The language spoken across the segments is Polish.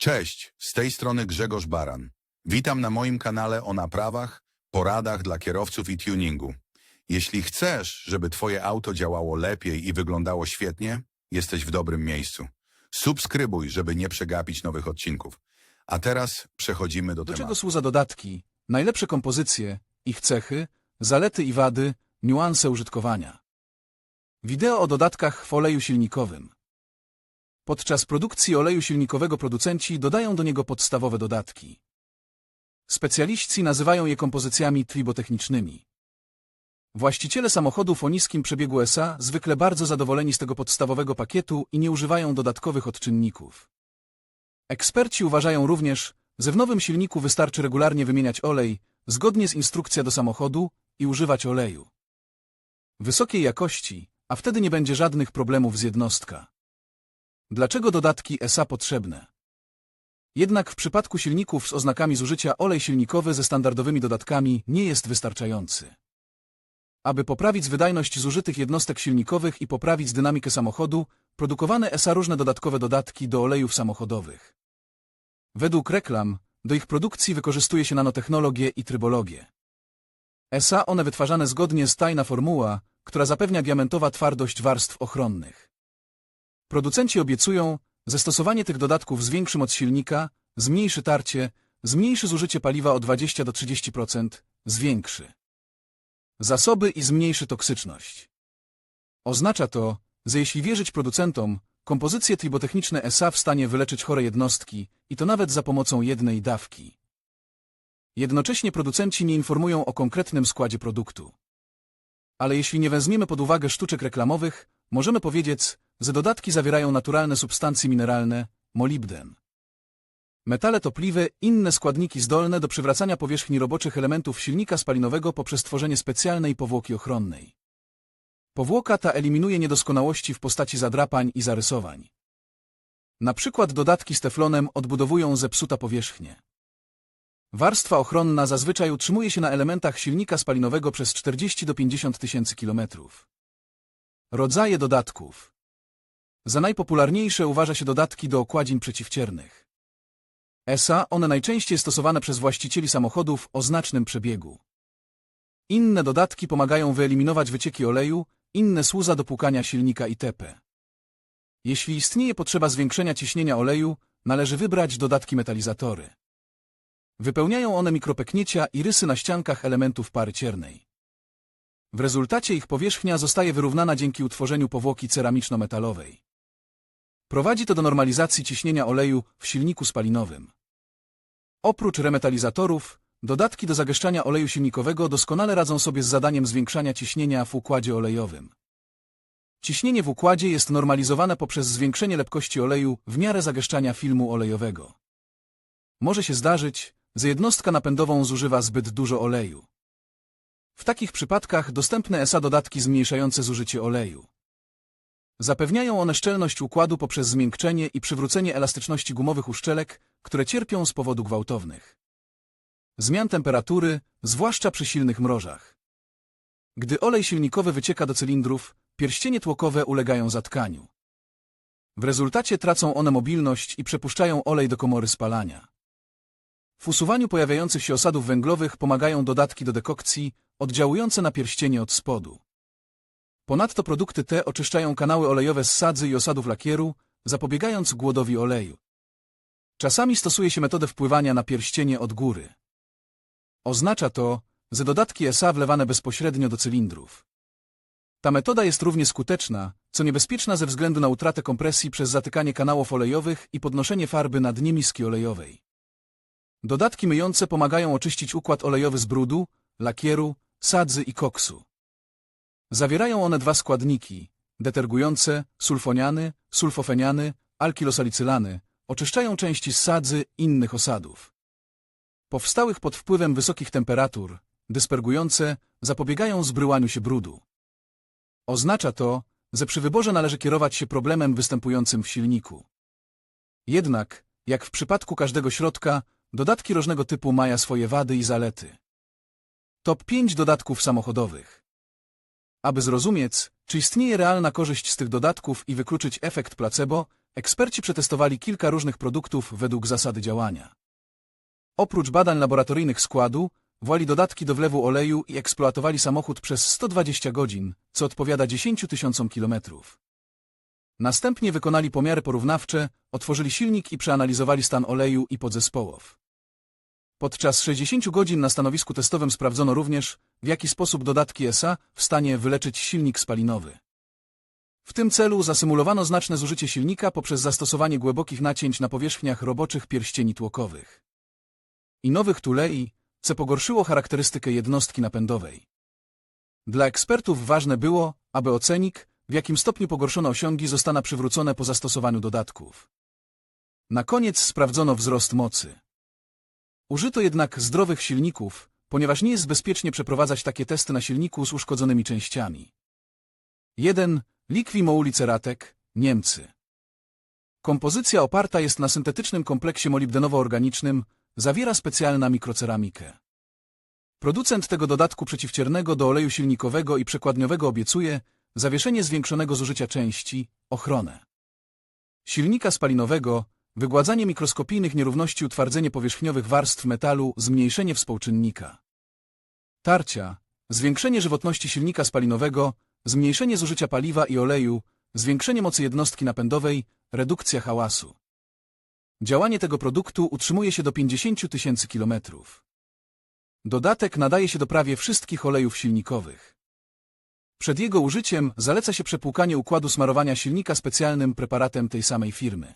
Cześć, z tej strony Grzegorz Baran. Witam na moim kanale o naprawach, poradach dla kierowców i tuningu. Jeśli chcesz, żeby Twoje auto działało lepiej i wyglądało świetnie, jesteś w dobrym miejscu. Subskrybuj, żeby nie przegapić nowych odcinków. A teraz przechodzimy do, Do czego tematu. służą dodatki, najlepsze kompozycje, ich cechy, zalety i wady, niuanse użytkowania. Wideo o dodatkach w oleju silnikowym. Podczas produkcji oleju silnikowego producenci dodają do niego podstawowe dodatki. Specjaliści nazywają je kompozycjami tribotechnicznymi. Właściciele samochodów o niskim przebiegu SA zwykle bardzo zadowoleni z tego podstawowego pakietu i nie używają dodatkowych odczynników. Eksperci uważają również, że w nowym silniku wystarczy regularnie wymieniać olej, zgodnie z instrukcją do samochodu i używać oleju. Wysokiej jakości, a wtedy nie będzie żadnych problemów z jednostka. Dlaczego dodatki SA potrzebne? Jednak w przypadku silników z oznakami zużycia olej silnikowy ze standardowymi dodatkami nie jest wystarczający. Aby poprawić wydajność zużytych jednostek silnikowych i poprawić dynamikę samochodu, produkowane SA różne dodatkowe dodatki do olejów samochodowych. Według reklam, do ich produkcji wykorzystuje się nanotechnologię i trybologię. SA one wytwarzane zgodnie z tajna formuła, która zapewnia diamentowa twardość warstw ochronnych. Producenci obiecują, że stosowanie tych dodatków zwiększy moc silnika, zmniejszy tarcie, zmniejszy zużycie paliwa o 20 do 30%, zwiększy zasoby i zmniejszy toksyczność. Oznacza to, że jeśli wierzyć producentom, kompozycje tribotechniczne SA w stanie wyleczyć chore jednostki i to nawet za pomocą jednej dawki. Jednocześnie producenci nie informują o konkretnym składzie produktu. Ale jeśli nie weźmiemy pod uwagę sztuczek reklamowych, możemy powiedzieć, że dodatki zawierają naturalne substancje mineralne, molibden. Metale topliwe, inne składniki zdolne do przywracania powierzchni roboczych elementów silnika spalinowego poprzez tworzenie specjalnej powłoki ochronnej. Powłoka ta eliminuje niedoskonałości w postaci zadrapań i zarysowań. Na przykład dodatki z teflonem odbudowują zepsuta powierzchnię. Warstwa ochronna zazwyczaj utrzymuje się na elementach silnika spalinowego przez 40 do 50 tysięcy kilometrów. Rodzaje dodatków. Za najpopularniejsze uważa się dodatki do okładzin przeciwciernych. ESA one najczęściej stosowane przez właścicieli samochodów o znacznym przebiegu. Inne dodatki pomagają wyeliminować wycieki oleju, inne służą do płukania silnika itp. Jeśli istnieje potrzeba zwiększenia ciśnienia oleju, należy wybrać dodatki metalizatory. Wypełniają one mikropeknięcia i rysy na ściankach elementów pary ciernej. W rezultacie ich powierzchnia zostaje wyrównana dzięki utworzeniu powłoki ceramiczno-metalowej. Prowadzi to do normalizacji ciśnienia oleju w silniku spalinowym. Oprócz remetalizatorów, dodatki do zagęszczania oleju silnikowego doskonale radzą sobie z zadaniem zwiększania ciśnienia w układzie olejowym. Ciśnienie w układzie jest normalizowane poprzez zwiększenie lepkości oleju w miarę zagęszczania filmu olejowego. Może się zdarzyć, że jednostka napędową zużywa zbyt dużo oleju. W takich przypadkach dostępne ESA dodatki zmniejszające zużycie oleju. Zapewniają one szczelność układu poprzez zmiękczenie i przywrócenie elastyczności gumowych uszczelek, które cierpią z powodu gwałtownych zmian temperatury, zwłaszcza przy silnych mrożach. Gdy olej silnikowy wycieka do cylindrów, pierścienie tłokowe ulegają zatkaniu. W rezultacie tracą one mobilność i przepuszczają olej do komory spalania. W usuwaniu pojawiających się osadów węglowych pomagają dodatki do dekokcji, oddziałujące na pierścienie od spodu. Ponadto produkty te oczyszczają kanały olejowe z sadzy i osadów lakieru, zapobiegając głodowi oleju. Czasami stosuje się metodę wpływania na pierścienie od góry. Oznacza to, że dodatki SA wlewane bezpośrednio do cylindrów. Ta metoda jest równie skuteczna, co niebezpieczna ze względu na utratę kompresji przez zatykanie kanałów olejowych i podnoszenie farby na dnie miski olejowej. Dodatki myjące pomagają oczyścić układ olejowy z brudu, lakieru, sadzy i koksu. Zawierają one dwa składniki, detergujące, sulfoniany, sulfofeniany, alkilosalicylany, oczyszczają części sadzy innych osadów. Powstałych pod wpływem wysokich temperatur, dyspergujące, zapobiegają zbryłaniu się brudu. Oznacza to, że przy wyborze należy kierować się problemem występującym w silniku. Jednak, jak w przypadku każdego środka, dodatki różnego typu mają swoje wady i zalety. Top 5 dodatków samochodowych. Aby zrozumieć, czy istnieje realna korzyść z tych dodatków i wykluczyć efekt placebo, eksperci przetestowali kilka różnych produktów według zasady działania. Oprócz badań laboratoryjnych składu, włali dodatki do wlewu oleju i eksploatowali samochód przez 120 godzin, co odpowiada 10 tysiącom kilometrów. Następnie wykonali pomiary porównawcze, otworzyli silnik i przeanalizowali stan oleju i podzespołów. Podczas 60 godzin na stanowisku testowym sprawdzono również, w jaki sposób dodatki ESA w stanie wyleczyć silnik spalinowy. W tym celu zasymulowano znaczne zużycie silnika poprzez zastosowanie głębokich nacięć na powierzchniach roboczych pierścieni tłokowych. I nowych tulei, co pogorszyło charakterystykę jednostki napędowej. Dla ekspertów ważne było, aby ocenik, w jakim stopniu pogorszone osiągi zostaną przywrócone po zastosowaniu dodatków. Na koniec sprawdzono wzrost mocy. Użyto jednak zdrowych silników, ponieważ nie jest bezpiecznie przeprowadzać takie testy na silniku z uszkodzonymi częściami. 1. Liquimouliceratek, Niemcy. Kompozycja oparta jest na syntetycznym kompleksie molibdenowo-organicznym, zawiera specjalna mikroceramikę. Producent tego dodatku przeciwciernego do oleju silnikowego i przekładniowego obiecuje zawieszenie zwiększonego zużycia części, ochronę. Silnika spalinowego, wygładzanie mikroskopijnych nierówności utwardzenie powierzchniowych warstw metalu, zmniejszenie współczynnika. Tarcia, zwiększenie żywotności silnika spalinowego, zmniejszenie zużycia paliwa i oleju, zwiększenie mocy jednostki napędowej, redukcja hałasu. Działanie tego produktu utrzymuje się do 50 tysięcy kilometrów. Dodatek nadaje się do prawie wszystkich olejów silnikowych. Przed jego użyciem zaleca się przepłukanie układu smarowania silnika specjalnym preparatem tej samej firmy.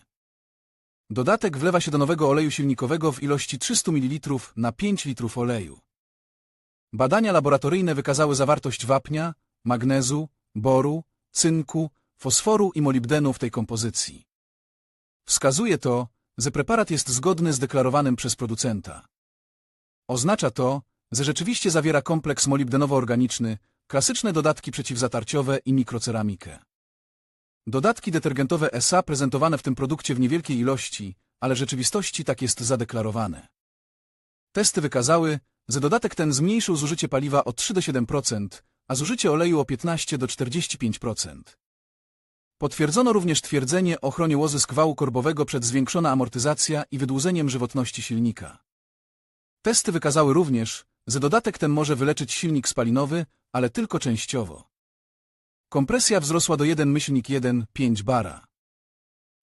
Dodatek wlewa się do nowego oleju silnikowego w ilości 300 ml na 5 litrów oleju. Badania laboratoryjne wykazały zawartość wapnia, magnezu, boru, cynku, fosforu i molibdenu w tej kompozycji. Wskazuje to, że preparat jest zgodny z deklarowanym przez producenta. Oznacza to, że rzeczywiście zawiera kompleks molibdenowo-organiczny, klasyczne dodatki przeciwzatarciowe i mikroceramikę. Dodatki detergentowe ESA prezentowane w tym produkcie w niewielkiej ilości, ale w rzeczywistości tak jest zadeklarowane. Testy wykazały, że dodatek ten zmniejszył zużycie paliwa o 3 do 7%, a zużycie oleju o 15 do 45%. Potwierdzono również twierdzenie o ochronie łozysk wału korbowego przed zwiększona amortyzacja i wydłudzeniem żywotności silnika. Testy wykazały również, że dodatek ten może wyleczyć silnik spalinowy, ale tylko częściowo. Kompresja wzrosła do 1,1,5 bara.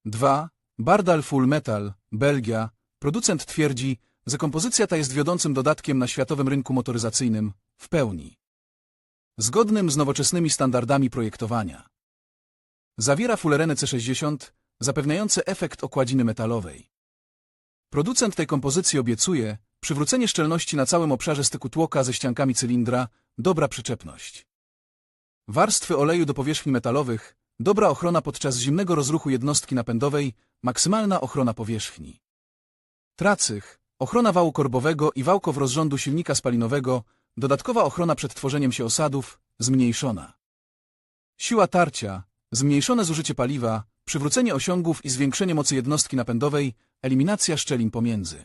2. Bardal Full Metal, Belgia. Producent twierdzi, że kompozycja ta jest wiodącym dodatkiem na światowym rynku motoryzacyjnym, w pełni. Zgodnym z nowoczesnymi standardami projektowania. Zawiera fulereny C60, zapewniające efekt okładziny metalowej. Producent tej kompozycji obiecuje przywrócenie szczelności na całym obszarze styku tłoka ze ściankami cylindra, dobra przyczepność. Warstwy oleju do powierzchni metalowych, dobra ochrona podczas zimnego rozruchu jednostki napędowej, maksymalna ochrona powierzchni. Tracych, ochrona wału korbowego i wałkow rozrządu silnika spalinowego, dodatkowa ochrona przed tworzeniem się osadów, zmniejszona. Siła tarcia, zmniejszone zużycie paliwa, przywrócenie osiągów i zwiększenie mocy jednostki napędowej, eliminacja szczelin pomiędzy.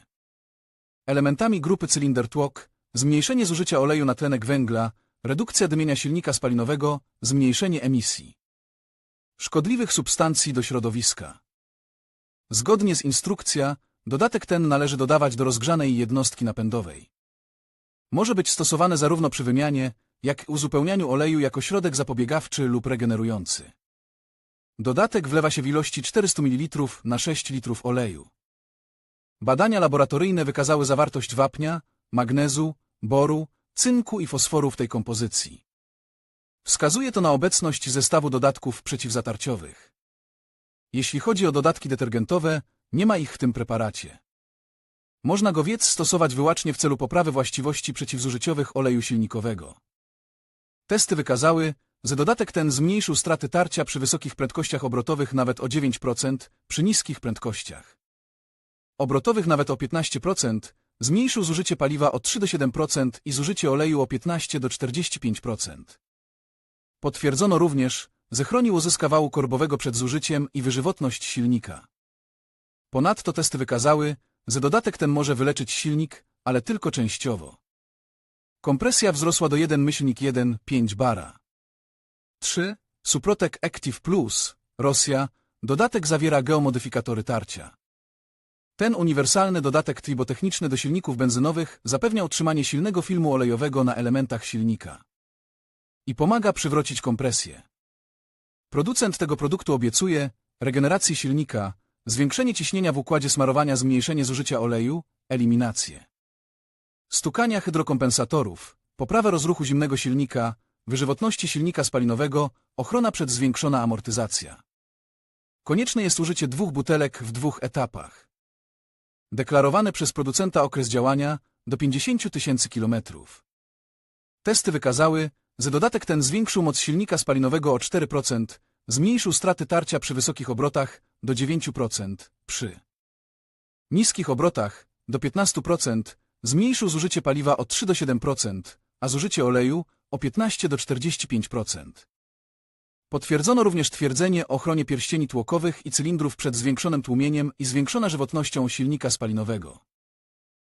Elementami grupy cylinder tłok, zmniejszenie zużycia oleju na tlenek węgla, redukcja dymienia silnika spalinowego, zmniejszenie emisji. Szkodliwych substancji do środowiska. Zgodnie z instrukcją, dodatek ten należy dodawać do rozgrzanej jednostki napędowej. Może być stosowany zarówno przy wymianie, jak i uzupełnianiu oleju jako środek zapobiegawczy lub regenerujący. Dodatek wlewa się w ilości 400 ml na 6 litrów oleju. Badania laboratoryjne wykazały zawartość wapnia, magnezu, boru, cynku i fosforu w tej kompozycji. Wskazuje to na obecność zestawu dodatków przeciwzatarciowych. Jeśli chodzi o dodatki detergentowe, nie ma ich w tym preparacie. Można go więc stosować wyłącznie w celu poprawy właściwości przeciwzużyciowych oleju silnikowego. Testy wykazały, że dodatek ten zmniejszył straty tarcia przy wysokich prędkościach obrotowych nawet o 9%, przy niskich prędkościach obrotowych nawet o 15%, zmniejszył zużycie paliwa o 3 do 7% i zużycie oleju o 15 do 45%. Potwierdzono również, że chronił uzyska wału korbowego przed zużyciem i wyżywotność silnika. Ponadto testy wykazały, że dodatek ten może wyleczyć silnik, ale tylko częściowo. Kompresja wzrosła do 1,1,5 bara. 3. Suprotek Active Plus, Rosja, Dodatek zawiera geomodyfikatory tarcia. Ten uniwersalny dodatek tribotechniczny do silników benzynowych zapewnia utrzymanie silnego filmu olejowego na elementach silnika i pomaga przywrócić kompresję. Producent tego produktu obiecuje regenerację silnika, zwiększenie ciśnienia w układzie smarowania, zmniejszenie zużycia oleju, eliminację stukania hydrokompensatorów, poprawę rozruchu zimnego silnika, wyżywotności silnika spalinowego, ochrona przed zwiększona amortyzacja. Konieczne jest użycie dwóch butelek w dwóch etapach. Deklarowany przez producenta okres działania do 50 tysięcy kilometrów. Testy wykazały, że dodatek ten zwiększył moc silnika spalinowego o 4%, zmniejszył straty tarcia przy wysokich obrotach do 9%, przy niskich obrotach do 15%, zmniejszył zużycie paliwa o 3 do 7%, a zużycie oleju o 15 do 45%. Potwierdzono również twierdzenie o ochronie pierścieni tłokowych i cylindrów przed zwiększonym tłumieniem i zwiększoną żywotnością silnika spalinowego.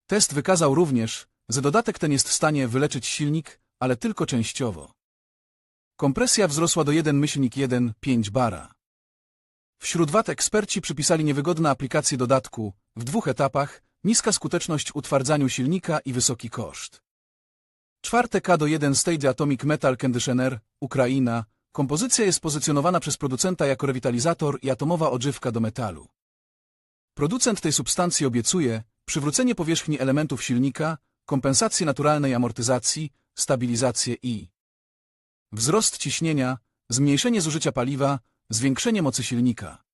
Test wykazał również, że dodatek ten jest w stanie wyleczyć silnik, ale tylko częściowo. Kompresja wzrosła do 1,1,5 bara. Wśród wad eksperci przypisali niewygodne aplikacje dodatku w dwóch etapach, niska skuteczność utwardzaniu silnika i wysoki koszt. Czwarte K1 Stage Atomic Metal Conditioner, Ukraina. Kompozycja jest pozycjonowana przez producenta jako rewitalizator i atomowa odżywka do metalu. Producent tej substancji obiecuje przywrócenie powierzchni elementów silnika, kompensację naturalnej amortyzacji, stabilizację i wzrost ciśnienia, zmniejszenie zużycia paliwa, zwiększenie mocy silnika.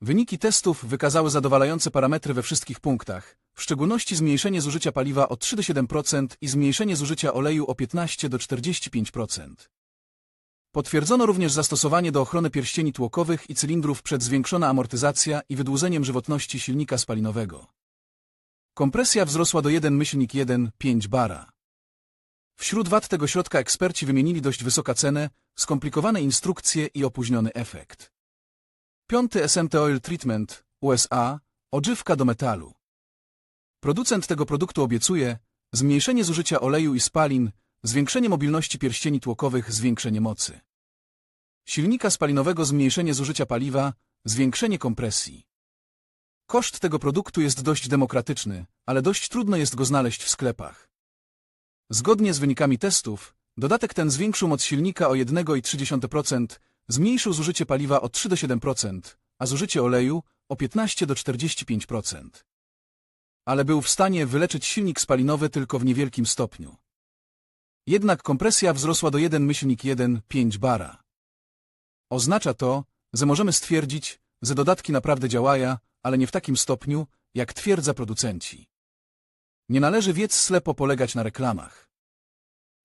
Wyniki testów wykazały zadowalające parametry we wszystkich punktach, w szczególności zmniejszenie zużycia paliwa o 3 do 7% i zmniejszenie zużycia oleju o 15 do 45%. Potwierdzono również zastosowanie do ochrony pierścieni tłokowych i cylindrów przed zwiększona amortyzacja i wydłużeniem żywotności silnika spalinowego. Kompresja wzrosła do 1,1,5 bara. Wśród wad tego środka eksperci wymienili dość wysoka cenę, skomplikowane instrukcje i opóźniony efekt. Piąty SMT Oil Treatment, USA, odżywka do metalu. Producent tego produktu obiecuje zmniejszenie zużycia oleju i spalin, zwiększenie mobilności pierścieni tłokowych, zwiększenie mocy. Silnika spalinowego zmniejszenie zużycia paliwa, zwiększenie kompresji. Koszt tego produktu jest dość demokratyczny, ale dość trudno jest go znaleźć w sklepach. Zgodnie z wynikami testów, dodatek ten zwiększył moc silnika o 1,3%, zmniejszył zużycie paliwa o 3 do 7%, a zużycie oleju o 15 do 45%. Ale był w stanie wyleczyć silnik spalinowy tylko w niewielkim stopniu. Jednak kompresja wzrosła do 1,1,5 bara. Oznacza to, że możemy stwierdzić, że dodatki naprawdę działają, ale nie w takim stopniu, jak twierdzą producenci. Nie należy więc ślepo polegać na reklamach.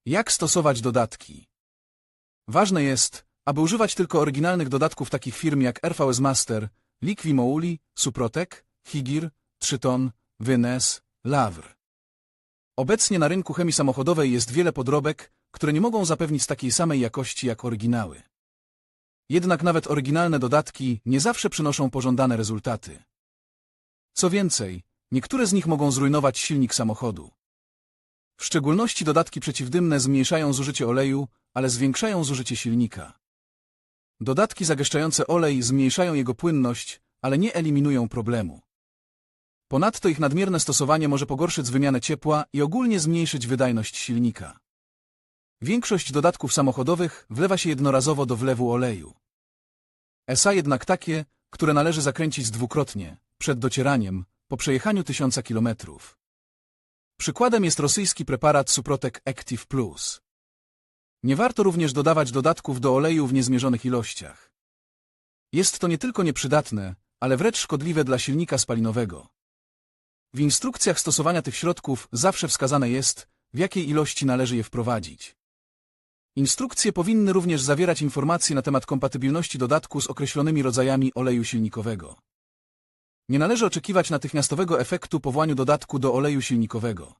Jak stosować dodatki? Ważne jest, aby używać tylko oryginalnych dodatków takich firm jak RVS Master, Liquimouli, Suprotec, Higir, Triton, Wynes, Lavr. Obecnie na rynku chemii samochodowej jest wiele podrobek, które nie mogą zapewnić takiej samej jakości jak oryginały. Jednak nawet oryginalne dodatki nie zawsze przynoszą pożądane rezultaty. Co więcej, niektóre z nich mogą zrujnować silnik samochodu. W szczególności dodatki przeciwdymne zmniejszają zużycie oleju, ale zwiększają zużycie silnika. Dodatki zagęszczające olej zmniejszają jego płynność, ale nie eliminują problemu. Ponadto ich nadmierne stosowanie może pogorszyć wymianę ciepła i ogólnie zmniejszyć wydajność silnika. Większość dodatków samochodowych wlewa się jednorazowo do wlewu oleju. ESA jednak takie, które należy zakręcić dwukrotnie, przed docieraniem, po przejechaniu tysiąca kilometrów. Przykładem jest rosyjski preparat Suprotec Active Plus. Nie warto również dodawać dodatków do oleju w niezmierzonych ilościach. Jest to nie tylko nieprzydatne, ale wręcz szkodliwe dla silnika spalinowego. W instrukcjach stosowania tych środków zawsze wskazane jest, w jakiej ilości należy je wprowadzić. Instrukcje powinny również zawierać informacje na temat kompatybilności dodatku z określonymi rodzajami oleju silnikowego. Nie należy oczekiwać natychmiastowego efektu po właniu dodatku do oleju silnikowego.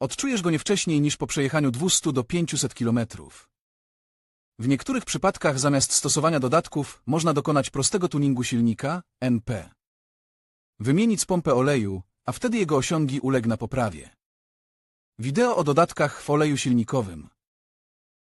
Odczujesz go nie wcześniej niż po przejechaniu 200 do 500 km. W niektórych przypadkach zamiast stosowania dodatków można dokonać prostego tuningu silnika, NP. Wymienić pompę oleju, a wtedy jego osiągi ulegną poprawie. Wideo o dodatkach w oleju silnikowym.